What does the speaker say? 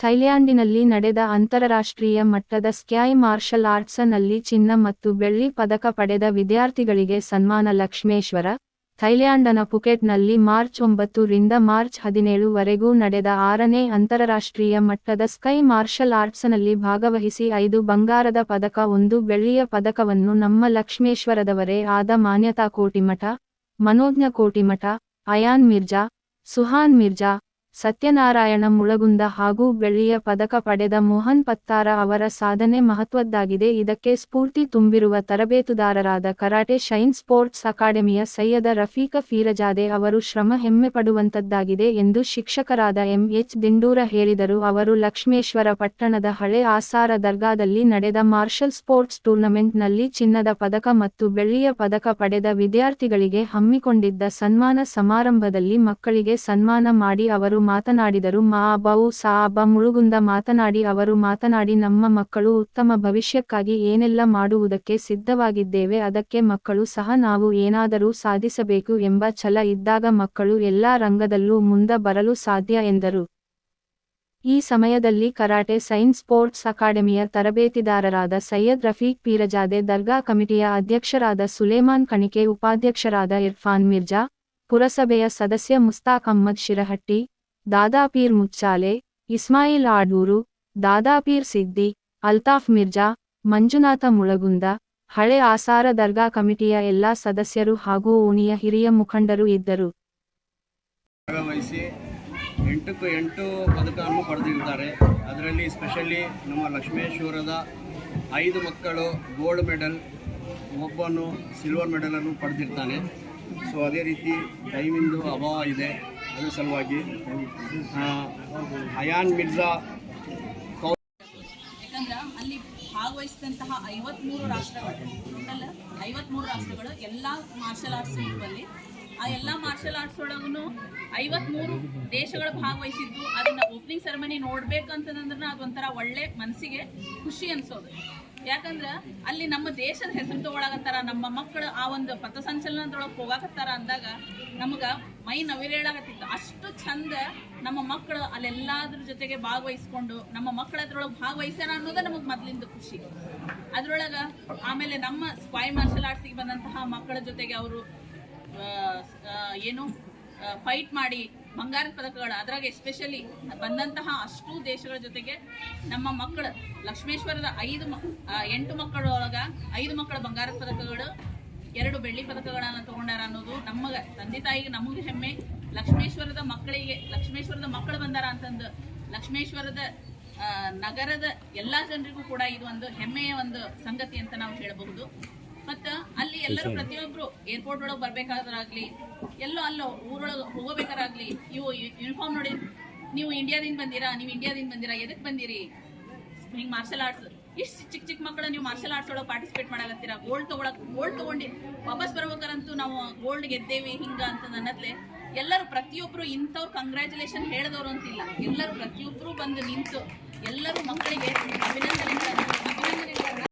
ಥೈಲ್ಯಾಂಡಿನಲ್ಲಿ ನಡೆದ ಅಂತಾರಾಷ್ಟ್ರೀಯ ಮಟ್ಟದ ಸ್ಕ್ಯಾಯ್ ಮಾರ್ಷಲ್ ಆರ್ಟ್ಸ್ನಲ್ಲಿ ಚಿನ್ನ ಮತ್ತು ಬೆಳ್ಳಿ ಪದಕ ಪಡೆದ ವಿದ್ಯಾರ್ಥಿಗಳಿಗೆ ಸನ್ಮಾನ ಲಕ್ಷ್ಮೇಶ್ವರ, ಥೈಲ್ಯಾಂಡನ ಪುಕೆಟ್ನಲ್ಲಿ ಮಾರ್ಚ್ ಒಂಬತ್ತು ರಿಂದ ಮಾರ್ಚ್ ಹದಿನೇಳು ವರೆಗೂ ನಡೆದ ಆರನೇ ಅಂತಾರಾಷ್ಟ್ರೀಯ ಮಟ್ಟದ ಸ್ಕೈ ಮಾರ್ಷಲ್ ಆರ್ಟ್ಸ್ನಲ್ಲಿ ಭಾಗವಹಿಸಿ ಐದು ಬಂಗಾರದ ಪದಕ, ಒಂದು ಬೆಳ್ಳಿಯ ಪದಕವನ್ನು ನಮ್ಮ ಲಕ್ಷ್ಮೇಶ್ವರದವರೇ ಆದ ಮಾನ್ಯತಾ ಕೋಟಿಮಠ, ಮನೋಜ್ಞ ಕೋಟಿಮಠ, ಅಯಾನ್ ಮಿರ್ಜಾ, ಸುಹಾನ್ ಮಿರ್ಜಾ ಸತ್ಯನಾರಾಯಣ ಮುಳಗುಂದ ಹಾಗೂ ಬೆಳ್ಳಿಯ ಪದಕ ಪಡೆದ ಮೋಹನ್ ಪತ್ತಾರ ಅವರ ಸಾಧನೆ ಮಹತ್ವದ್ದಾಗಿದೆ. ಇದಕ್ಕೆ ಸ್ಫೂರ್ತಿ ತುಂಬಿರುವ ತರಬೇತುದಾರರಾದ ಕರಾಟೆ ಶೈನ್ ಸ್ಪೋರ್ಟ್ಸ್ ಅಕಾಡೆಮಿಯ ಸೈಯದ ರಫೀಕ ಫೀರಜಾದೆ ಅವರು ಶ್ರಮ ಹೆಮ್ಮೆ ಪಡುವಂತದ್ದಾಗಿದೆ ಎಂದು ಶಿಕ್ಷಕರಾದ ಎಂಎಚ್ ದಿಂಡೂರ ಹೇಳಿದರು. ಅವರು ಲಕ್ಷ್ಮೇಶ್ವರ ಪಟ್ಟಣದ ಹಳೆ ಆಸಾರ ದರ್ಗಾದಲ್ಲಿ ನಡೆದ ಮಾರ್ಷಲ್ ಸ್ಪೋರ್ಟ್ಸ್ ಟೂರ್ನಮೆಂಟ್ನಲ್ಲಿ ಚಿನ್ನದ ಪದಕ ಮತ್ತು ಬೆಳ್ಳಿಯ ಪದಕ ಪಡೆದ ವಿದ್ಯಾರ್ಥಿಗಳಿಗೆ ಹಮ್ಮಿಕೊಂಡಿದ್ದ ಸನ್ಮಾನ ಸಮಾರಂಭದಲ್ಲಿ ಮಕ್ಕಳಿಗೆ ಸನ್ಮಾನ ಮಾಡಿ ಅವರು ಮಾತನಾಡಿದರು, ಮಾ ಅಬ್ಬವು ಸಾ ಅಬ್ಬ ಮುಳುಗುಂದ ಮಾತನಾಡಿ, ಅವರು ಮಾತನಾಡಿ, ನಮ್ಮ ಮಕ್ಕಳು ಉತ್ತಮ ಭವಿಷ್ಯಕ್ಕಾಗಿ ಏನೆಲ್ಲ ಮಾಡುವುದಕ್ಕೆ ಸಿದ್ಧವಾಗಿದ್ದೇವೆ, ಅದಕ್ಕೆ ಮಕ್ಕಳು ಸಹ ನಾವು ಏನಾದರೂ ಸಾಧಿಸಬೇಕು ಎಂಬ ಛಲ ಇದ್ದಾಗ ಮಕ್ಕಳು ಎಲ್ಲಾ ರಂಗದಲ್ಲೂ ಮುಂದ ಬರಲು ಸಾಧ್ಯ ಎಂದರು. ಈ ಸಮಯದಲ್ಲಿ ಕರಾಟೆ ಸೈನ್ಸ್ ಸ್ಪೋರ್ಟ್ಸ್ ಅಕಾಡೆಮಿಯ ತರಬೇತಿದಾರರಾದ ಸೈಯದ್ ರಫೀಕ್ ಪೀರಜಾದೆ, ದರ್ಗಾ ಕಮಿಟಿಯ ಅಧ್ಯಕ್ಷರಾದ ಸುಲೇಮಾನ್ ಕಣಿಕೆ, ಉಪಾಧ್ಯಕ್ಷರಾದ ಇರ್ಫಾನ್ ಮಿರ್ಜಾ, ಪುರಸಭೆಯ ಸದಸ್ಯ ಮುಸ್ತಾಕ್ ಅಹ್ಮದ್ ಶಿರಹಟ್ಟಿ ದಾದಾಪೀರ್ ಮುಚ್ಚಾಲೆ, ಇಸ್ಮಾಯಿಲ್ ಆಡೂರು, ದಾದಾಪೀರ್ ಸಿದ್ದಿ, ಅಲ್ತಾಫ್ ಮಿರ್ಜಾ, ಮಂಜುನಾಥ ಮುಳಗುಂದ, ಹಳೆ ಆಸಾರ ದರ್ಗಾ ಕಮಿಟಿಯ ಎಲ್ಲಾ ಸದಸ್ಯರು ಹಾಗೂ ಓಣಿಯ ಹಿರಿಯ ಮುಖಂಡರು ಇದ್ದರು. ಭಾಗವಹಿಸಿ ಎಂಟಕ್ಕೂ ಎಂಟು ಪದಕವನ್ನು ಪಡೆದಿದ್ದಾರೆ. ಅದರಲ್ಲಿ ಸ್ಪೆಷಲಿ ನಮ್ಮ ಲಕ್ಷ್ಮೇಶ್ವರದ ಐದು ಮಕ್ಕಳು ಗೋಲ್ಡ್ ಮೆಡಲ್, ಒಬ್ಬನು ಸಿಲ್ವರ್ ಮೆಡಲನ್ನು ಪಡೆದಿರ್ತಾನೆ. ಸೊ, ಅದೇ ರೀತಿ ಟೈಮಿಂದು ಅಭಾವ ಇದೆ. ಅದರ ಸಲುವಾಗಿ ಅಯಾನ್ ಮಿರ್ಜಾ ಅಲ್ಲಿ ಭಾಗವಹಿಸಿದಂತಹ ಐವತ್ಮೂರು ರಾಷ್ಟ್ರಗಳು ಟೋಟಲ್ ಐವತ್ಮೂರು ರಾಷ್ಟ್ರಗಳು ಎಲ್ಲ ಮಾರ್ಷಲ್ ಆರ್ಟ್ಸ್ ಇರುವಲ್ಲಿ ಆ ಎಲ್ಲ ಮಾರ್ಷಲ್ ಆರ್ಟ್ಸ್ ಒಳಗೂ ಐವತ್ಮೂರು ದೇಶಗಳು ಭಾಗವಹಿಸಿದ್ದು. ಅದನ್ನ ಓಪನಿಂಗ್ ಸೆರೆಮನಿ ನೋಡ್ಬೇಕಂತಂದ್ರೆ ಅದೊಂಥರ ಒಳ್ಳೆ ಮನಸ್ಸಿಗೆ ಖುಷಿ ಅನ್ಸೋದು. ಯಾಕಂದ್ರೆ ಅಲ್ಲಿ ನಮ್ಮ ದೇಶದ ಹೆಸರು ತಗೊಳಕತ್ತಾರ, ನಮ್ಮ ಮಕ್ಕಳು ಆ ಒಂದು ಪಥಸಂಚಲನದೊಳಗೆ ಹೋಗಾಕತ್ತಾರ ಅಂದಾಗ ನಮಗೆ ಮೈ ನವಿರೇಳಾಗತ್ತಿತ್ತು ಅಷ್ಟು ಚಂದ ನಮ್ಮ ಮಕ್ಕಳು ಅಲ್ಲೆಲ್ಲಾದ್ರ ಜೊತೆಗೆ ಭಾಗವಹಿಸ್ಕೊಂಡು ನಮ್ಮ ಮಕ್ಕಳ ಅದ್ರೊಳಗೆ ಭಾಗವಹಿಸ್ಯಾರ ಅನ್ನೋದೇ ನಮಗೆ ಮೊದಲಿಂದ ಖುಷಿ. ಅದ್ರೊಳಗೆ ಆಮೇಲೆ ನಮ್ಮ ಸ್ಪೈ ಮಾರ್ಷಲ್ ಆರ್ಟ್ಸಿಗೆ ಬಂದಂತಹ ಮಕ್ಕಳ ಜೊತೆಗೆ ಅವರು ಏನು ಫೈಟ್ ಮಾಡಿ ಬಂಗಾರದ ಪದಕಗಳು. ಅದ್ರಾಗ ಎಸ್ಪೆಷಲಿ ಬಂದಂತಹ ಅಷ್ಟು ದೇಶಗಳ ಜೊತೆಗೆ ನಮ್ಮ ಮಕ್ಕಳು, ಲಕ್ಷ್ಮೇಶ್ವರದ ಐದು ಎಂಟು ಮಕ್ಕಳೊಳಗ ಐದು ಮಕ್ಕಳ ಬಂಗಾರದ ಪದಕಗಳು, ಎರಡು ಬೆಳ್ಳಿ ಪದಕಗಳನ್ನು ತಗೊಂಡಾರ ಅನ್ನೋದು ನಮಗೆ ತಂದೆ ತಾಯಿಗೆ ನಮಗೆ ಹೆಮ್ಮೆ. ಲಕ್ಷ್ಮೇಶ್ವರದ ಮಕ್ಕಳಿಗೆ, ಲಕ್ಷ್ಮೇಶ್ವರದ ಮಕ್ಕಳು ಬಂದಾರ ಅಂತಂದು ಲಕ್ಷ್ಮೇಶ್ವರದ ನಗರದ ಎಲ್ಲಾ ಜನರಿಗೂ ಕೂಡ ಇದು ಒಂದು ಹೆಮ್ಮೆಯ ಒಂದು ಸಂಗತಿ ಅಂತ ನಾವು ಹೇಳಬಹುದು. ಮತ್ತ ಅಲ್ಲಿ ಎಲ್ಲರೂ ಪ್ರತಿಯೊಬ್ರು ಏರ್ಪೋರ್ಟ್ ಒಳಗೆ ಬರ್ಬೇಕಾದ್ರಾಗ್ಲಿ ಎಲ್ಲೋ ಅಲ್ಲೋ ಊರೊಳಗೆ ಹೋಗಬೇಕಾರಾಗ್ಲಿ ನೀವು ಯೂನಿಫಾರ್ಮ್ ನೋಡಿ ನೀವು ಇಂಡಿಯಾದಿಂದ ಬಂದಿರಾ ನೀವು ಇಂಡಿಯಾದಿಂದ ಬಂದಿರಾ ಎದಕ್ ಬಂದಿರಿ? ಹಿಂಗ್ ಮಾರ್ಷಲ್ ಆರ್ಟ್ಸ್ ಇಷ್ಟು ಚಿಕ್ಕ ಚಿಕ್ಕ ಮಕ್ಕಳು ನೀವು ಮಾರ್ಷಲ್ ಆರ್ಟ್ಸ್ ಒಳಗೆ ಪಾರ್ಟಿಸಿಪೇಟ್ ಮಾಡಲತ್ತೀರ ಗೋಲ್ಡ್ ತಗೊಳಕ್ ಗೋಲ್ಡ್ ತಗೊಂಡಿ ವಾಪಸ್ ಬರ್ಬೇಕಾರಂತೂ ನಾವು ಗೋಲ್ಡ್ ಗೆದ್ದೇವಿ ಹಿಂಗ ಅಂತ ನನ್ನತ್ಲೆ. ಎಲ್ಲರೂ ಪ್ರತಿಯೊಬ್ರು ಇಂಥವ್ರು ಕಂಗ್ರ್ಯಾಚುಲೇಷನ್ ಹೇಳಿದವರು ಅಂತಿಲ್ಲ. ಎಲ್ಲರೂ ಪ್ರತಿಯೊಬ್ರು ಬಂದು ನಿಂತು ಎಲ್ಲರೂ ಮಕ್ಕಳಿಗೆ ಅಭಿನಂದನೆ